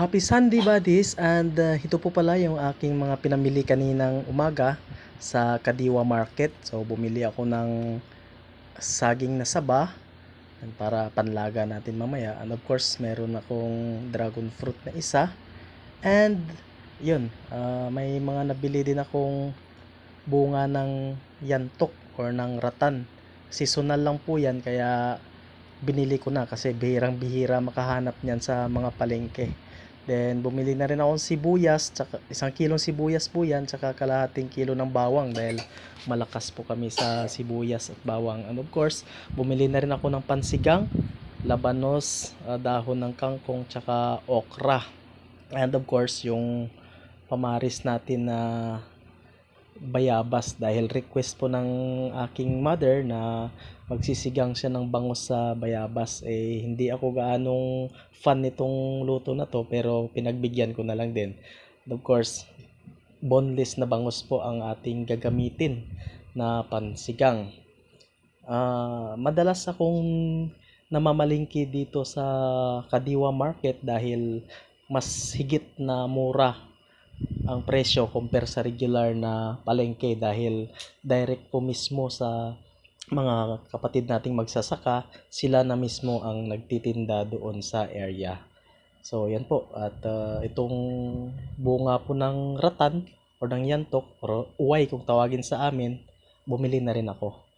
Happy Sunday buddies and uh, ito po pala yung aking mga pinamili kaninang umaga sa Kadiwa Market. So bumili ako ng saging na saba para panlaga natin mamaya. And of course meron akong dragon fruit na isa. And yun, ah, may mga nabili din akong bunga ng yantok or ng ratan. Seasonal lang po yan kaya binili ko na kasi bihirang bihira makahanap niyan sa mga palengke. Then bumili na rin ako ng sibuyas, tsaka isang kilong sibuyas po yan, tsaka kalahating kilo ng bawang dahil malakas po kami sa sibuyas at bawang. And of course, bumili na rin ako ng pansigang, labanos, ah, dahon ng kangkong, tsaka okra. And of course, yung pamaris natin na bayabas dahil request po ng aking mother na magsisigang siya ng bangus sa bayabas eh hindi ako gaanong fan nitong luto na to pero pinagbigyan ko na lang din. Of course boneless na bangus po ang ating gagamitin na pansigang. Ah, madalas akong namamalingki dito sa Kadiwa Market dahil mas higit na mura ang presyo compare sa regular na palengke dahil direct po mismo sa mga kapatid nating magsasaka, sila na mismo ang nagtitinda doon sa area. So yan po at ah, itong bunga po ng ratan o ng yantok or uway kung tawagin sa amin, bumili na rin ako.